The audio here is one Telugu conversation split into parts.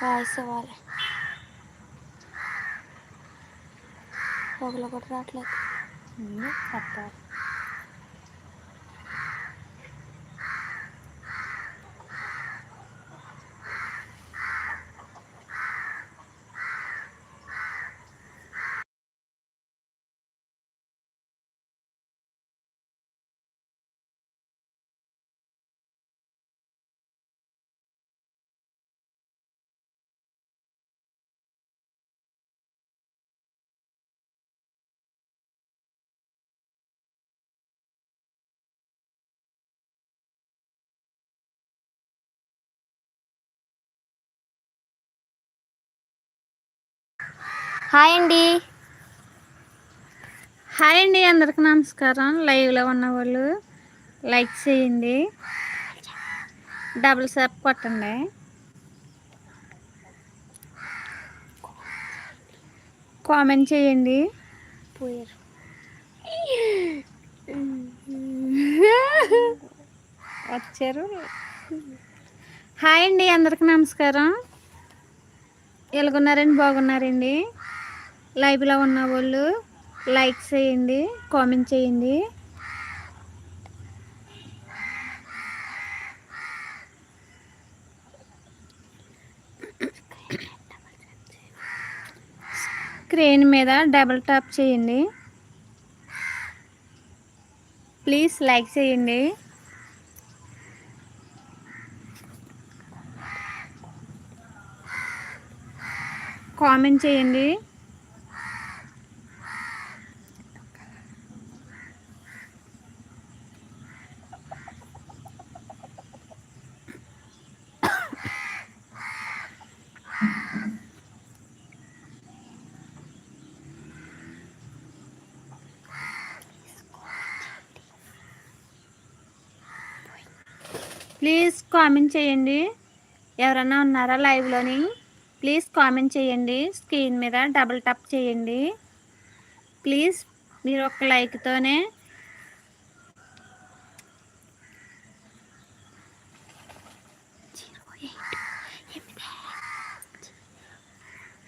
వాయిస్ ఇవ్వాలి పొగలు కూడా రావట్లేదు కట్టాలి హాయ్ అండి. హాయ్ అండి అందరికి నమస్కారం. లైవ్లో ఉన్న వాళ్ళు లైక్ చేయండి. డబుల్ సెప్ కొట్టండి. కామెంట్ చేయండి. పోయారు వచ్చారు. హాయ్ అండి అందరికి నమస్కారం. ఎలాగున్నారండి బాగున్నారండి? లైవ్లో ఉన్న వాళ్ళు లైక్ చేయండి కామెంట్ చేయండి. స్క్రీన్ మీద డబుల్ టాప్ చేయండి. ప్లీజ్ లైక్ చేయండి. కామెంట్ చేయండి. ప్లీజ్ కామెంట్ చేయండి. ఎవరన్నా ఉన్నారా లైవ్లోని? ప్లీజ్ కామెంట్ చేయండి. స్క్రీన్ మీద డబుల్ టప్ చేయండి. ప్లీజ్ మీరు ఒక లైక్తోనే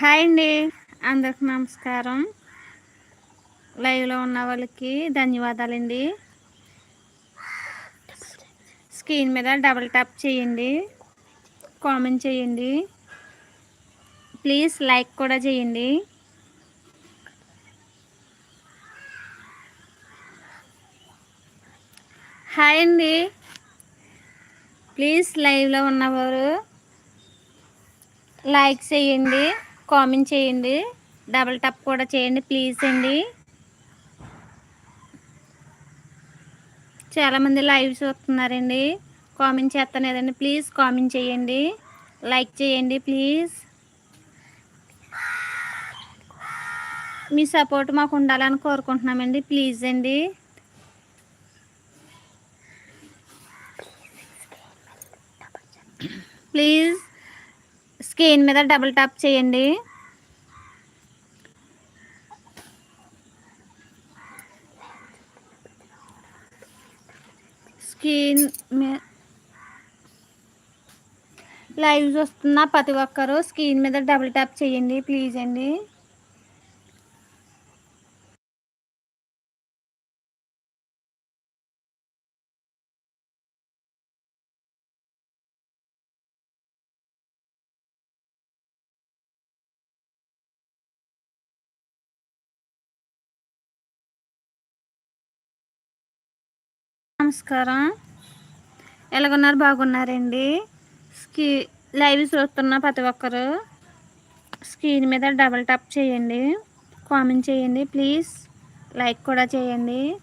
హాయ్ అండి. అందరికి నమస్కారం. లైవ్లో ఉన్న వాళ్ళకి ధన్యవాదాలండి. స్క్రీన్ మీద డబుల్ ట్యాప్ చేయండి. కామెంట్ చేయండి. ప్లీజ్ లైక్ కూడా చేయండి. హాయ్ అండి. ప్లీజ్ లైవ్లో ఉన్నవారు లైక్ చేయండి కామెంట్ చేయండి. డబుల్ టప్ కూడా చేయండి ప్లీజ్ అండి. చాలామంది లైవ్ చూస్తున్నారండి. కామెంట్ చేస్తానేదండి ప్లీజ్ కామెంట్ చేయండి. లైక్ చేయండి ప్లీజ్. మీ సపోర్ట్ మాకు ఉండాలని కోరుకుంటున్నామండి. ప్లీజ్ అండి. ప్లీజ్. స్క్రీన్ మీద డబుల్ టాప్ చేయండి. స్క్రీన్ లైవ్ చూస్తున్న ప్రతి ఒక్కరు స్క్రీన్ మీద డబుల్ ట్యాప్ చేయండి ప్లీజ్ అండి. నమస్కారం. ఎలాగున్నారు? బాగున్నారండి. స్కీ లైవ్ చూస్తున్న ప్రతి ఒక్కరు స్క్రీన్ మీద డబుల్ టాప్ చేయండి. కామెంట్ చేయండి. ప్లీజ్ లైక్ కూడా చేయండి.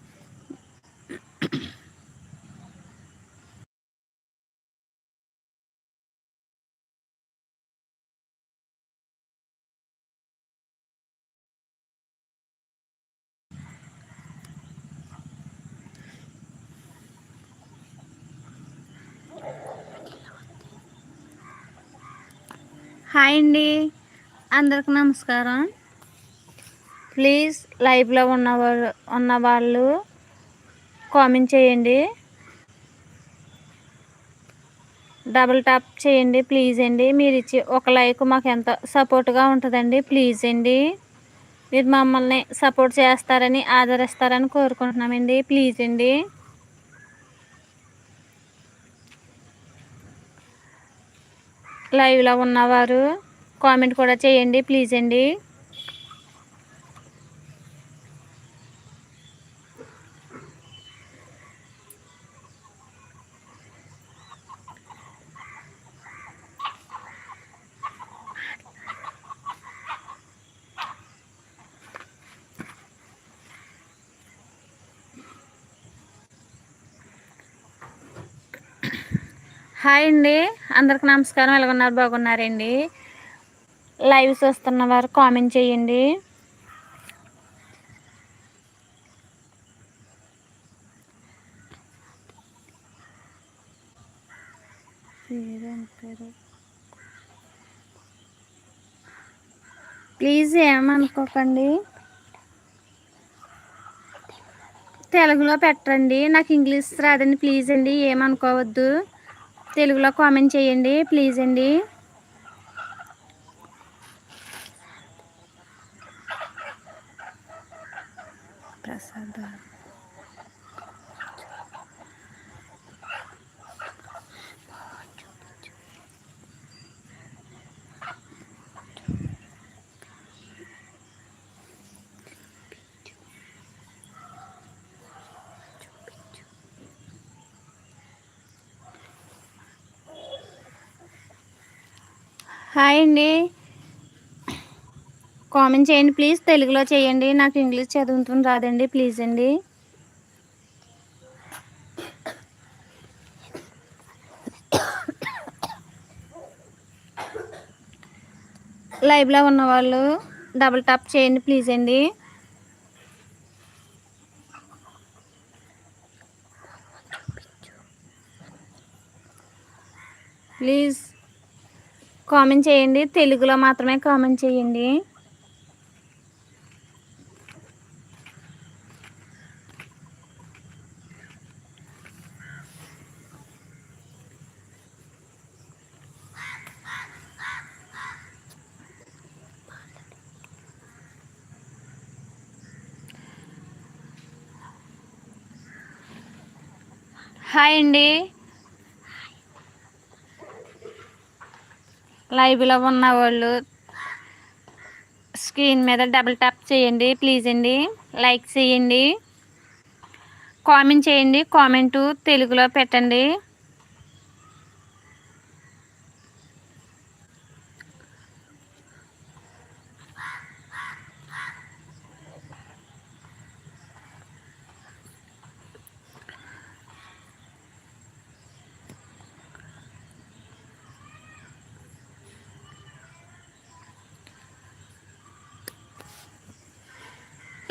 హాయ్ అండి. అందరికి నమస్కారం. ప్లీజ్ లైవ్లో ఉన్నవాళ్ళు ఉన్నవాళ్ళు కామెంట్ చేయండి. డబుల్ టాప్ చేయండి ప్లీజ్ అండి. మీరు ఇచ్చి ఒక లైక్ మాకు ఎంత సపోర్ట్గా ఉంటుందండి ప్లీజ్ అండి. మీరు మమ్మల్ని సపోర్ట్ చేస్తారని ఆదరిస్తారని కోరుకుంటున్నామండి. ప్లీజ్ అండి. లైవ్లో ఉన్నవారు కామెంట్ కూడా చేయండి ప్లీజ్ అండి. హాయ్ అండి. అందరికి నమస్కారం. ఎలాగున్నారు? బాగున్నారండి? లైవ్ చూస్తున్న వారు కామెంట్ చేయండి. ప్లీజ్ ఏమనుకోకండి. తెలుగులో పెట్టండి. నాకు ఇంగ్లీష్ రాదండి. ప్లీజ్ అండి. ఏమనుకోవద్దు. తెలుగులో కామెంట్ చేయండి ప్లీజ్ అండి. ప్రసాద్. హాయ్ అండి. కామెంట్ చేయండి ప్లీజ్. తెలుగులో చేయండి. నాకు ఇంగ్లీష్ చదువుతుంది రాదండి. ప్లీజ్ అండి. లైవ్లో ఉన్నవాళ్ళు డబుల్ టాప్ చేయండి ప్లీజ్ అండి. ప్లీజ్. కామెంట్ చేయండి. తెలుగులో మాత్రమే కామెంట్ చేయండి. హాయ్ అండి. లైవ్లో ఉన్న వాళ్ళు స్క్రీన్ మీద డబుల్ ట్యాప్ చేయండి ప్లీజ్ అండి. లైక్ చేయండి. కామెంట్ చేయండి. కామెంటు తెలుగులో పెట్టండి.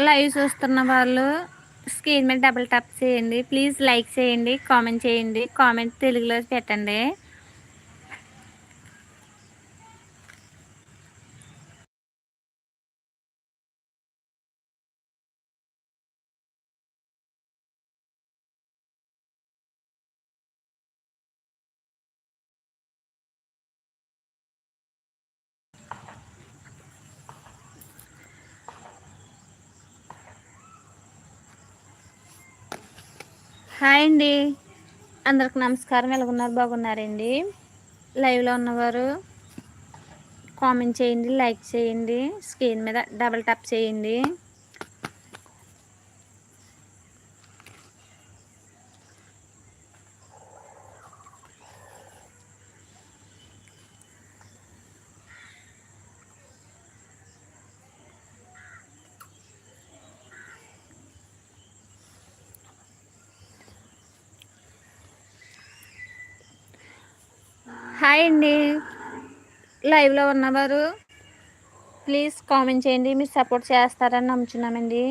లైవ్ చూస్తున్న వాళ్ళు స్క్రీన్ మీద డబుల్ టప్ చేయండి. ప్లీజ్ లైక్ చేయండి కామెంట్ చేయండి. కామెంట్ తెలుగులో పెట్టండి. హాయ్ అండి. అందరికి నమస్కారం. ఎలాగున్నారు? బాగున్నారండి? లైవ్లో ఉన్నవారు కామెంట్ చేయండి లైక్ చేయండి స్క్రీన్ మీద డబల్ టప్ చేయండి. హాయ్ అండి. లైవ్లో ఉన్నవారు ప్లీజ్ కామెంట్ చేయండి. మీరు సపోర్ట్ చేస్తారని నమ్ముచున్నామండి.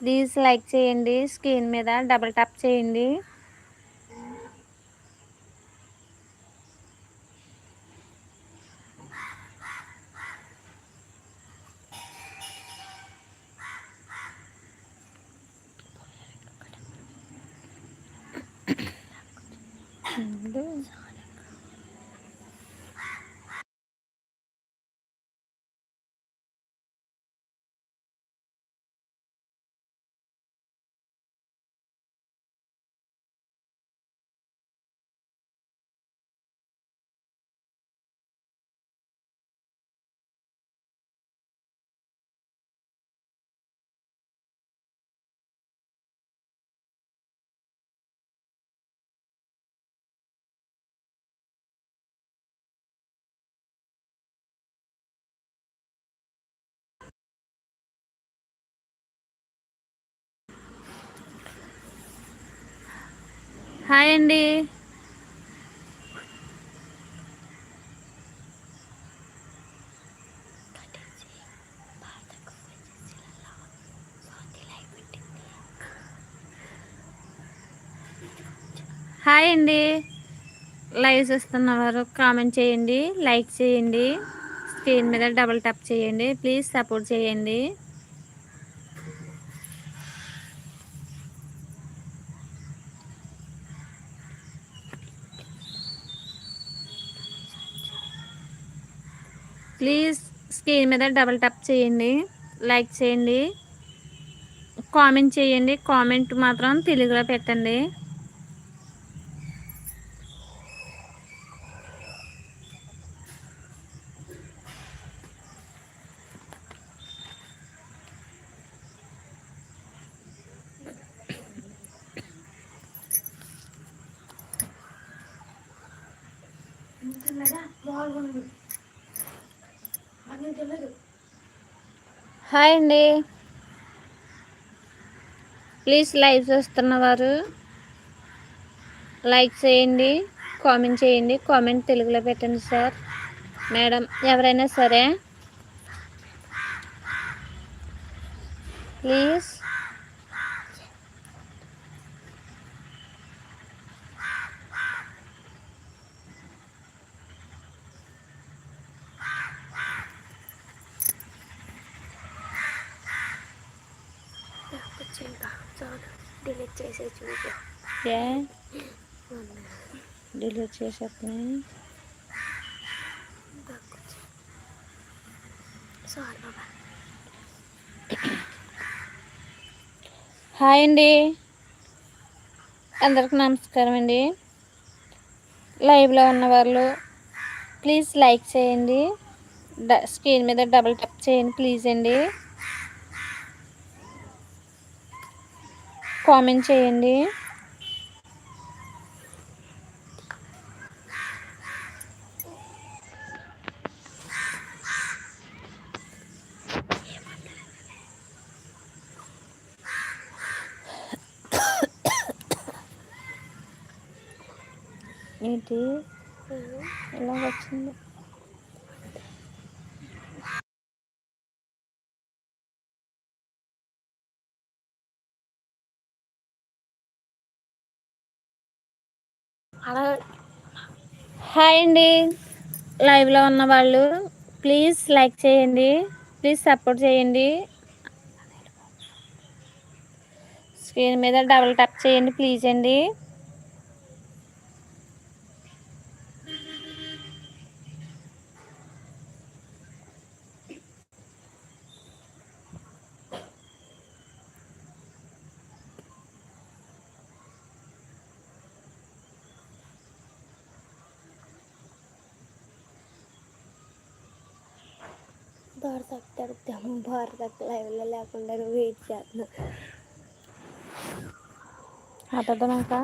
ప్లీజ్ లైక్ చేయండి. స్క్రీన్ మీద డబుల్ ట్యాప్ చేయండి. హాయ్ అండి. హాయ్ అండి. లైవ్ చూస్తున్నవారు కామెంట్ చేయండి లైక్ చేయండి స్క్రీన్ మీద డబుల్ ట్యాప్ చేయండి ప్లీజ్ సపోర్ట్ చేయండి. ప్లీజ్ స్క్రీన్ మీద డబల్ ట్యాప్ చేయండి లైక్ చేయండి కామెంట్ చేయండి కామెంట్ మాత్రం తెలుగులో పెట్టండి. హాయ్ అండి. ప్లీజ్ లైవ్ చేస్తున్నవారు లైక్ చేయండి కామెంట్ చేయండి. కామెంట్ తెలుగులో పెట్టండి సార్. మేడం ఎవరైనా సరే. ప్లీజ్. ఏ డిలీట్ చేసేస్తున్నాయి హాయ్ అండి. అందరికి నమస్కారం అండి. లైవ్లో ఉన్న వాళ్ళు ప్లీజ్ లైక్ చేయండి. స్క్రీన్ మీద డబుల్ టప్ చేయండి ప్లీజ్ అండి. కామెంట్ చేయండి. ఏంటి? ఎలా వచ్చింది? అలా హాయ్ అండి. లైవ్లో ఉన్న వాళ్ళు ప్లీజ్ లైక్ చేయండి. ప్లీజ్ సపోర్ట్ చేయండి. స్క్రీన్ మీద డబుల్ టప్ చేయండి ప్లీజ్ అండి. భారతకు తడుపుతాము భారతకు లైవ్లో లేకుండా వెయిట్ చేస్తున్నాం అర్థమైనాక